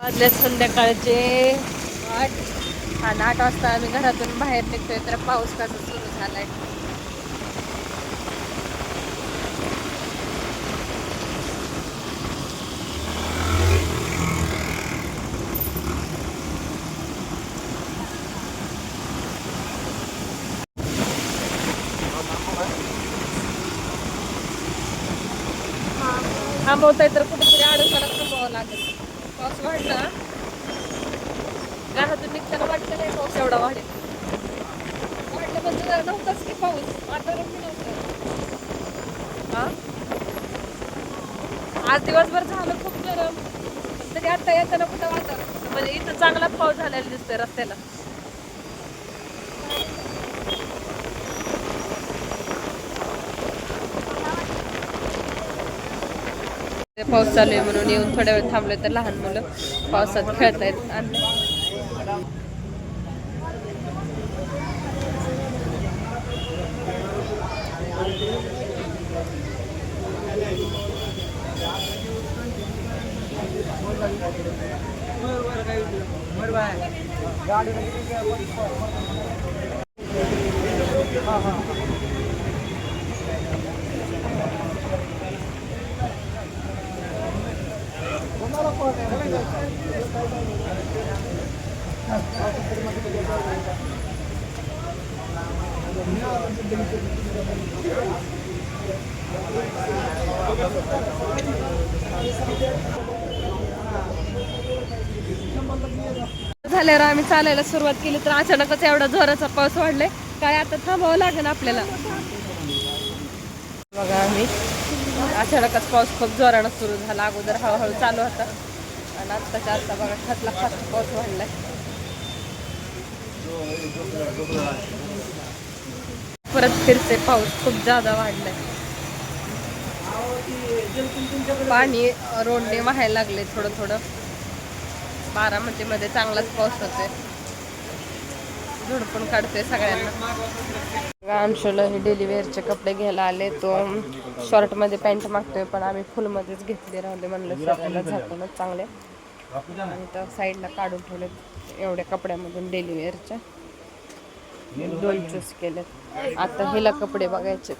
वाजले संध्याकाळचे आठ आणि आठ वाजता आम्ही घरातून बाहेर निघतोय तर पाऊस कसा सुरू झालाय? थांबवताय तर कुठेतरी अडचणच थांबावं लागेल. पाऊस वाढला. घरातून निघताना वाटलं नाही पाऊस एवढा वाढेल. वाटलं म्हणजे नव्हताच की पाऊस. वातावरण बी नव्हतं. हा? आज दिवसभर झालं खूप गरम. तरी आता येताना कुठं वातावरण? म्हणजे इथं चांगला पाऊस झालेला दिसतोय रस्त्याला. पाऊस चालू आहे म्हणून येऊन थोड्या वेळ थांबलोय तर लहान मुलं पावसात खेळतायत. आणि झाल्यावर आम्ही चालायला सुरुवात केली तर अचानकच एवढा जोराचा पाऊस वाढलाय. काय आता थांबावं लागेल आपल्याला. बघा आम्ही. अचानकच पाऊस खूप जोरानं सुरू झाला. अगोदर हळूहळू चालू होता. आणि आत्ताच्या आत्ता बघा खातला फास्ट पाऊस वाढलाय. परत फिरते पाऊस खूप जादा वाढलाय. पाणी रोडने वाहायला लागले थोडं थोडं. बारामतीमध्ये चांगलाच पाऊस होते झुडपून काढते सगळ्यांना. आमशोला हे डेली वेअरचे कपडे घ्यायला आले तो शॉर्टमध्ये पॅन्ट मागतोय पण आम्ही फुलमध्येच घेतले राहिले म्हणलं सगळ्याला झाकूनच चांगले. आणि तर साईडला काढून ठेवले एवढ्या कपड्यामधून डेली वेअरच्या दोन चूज केलेत आता हिला कपडे बघायचे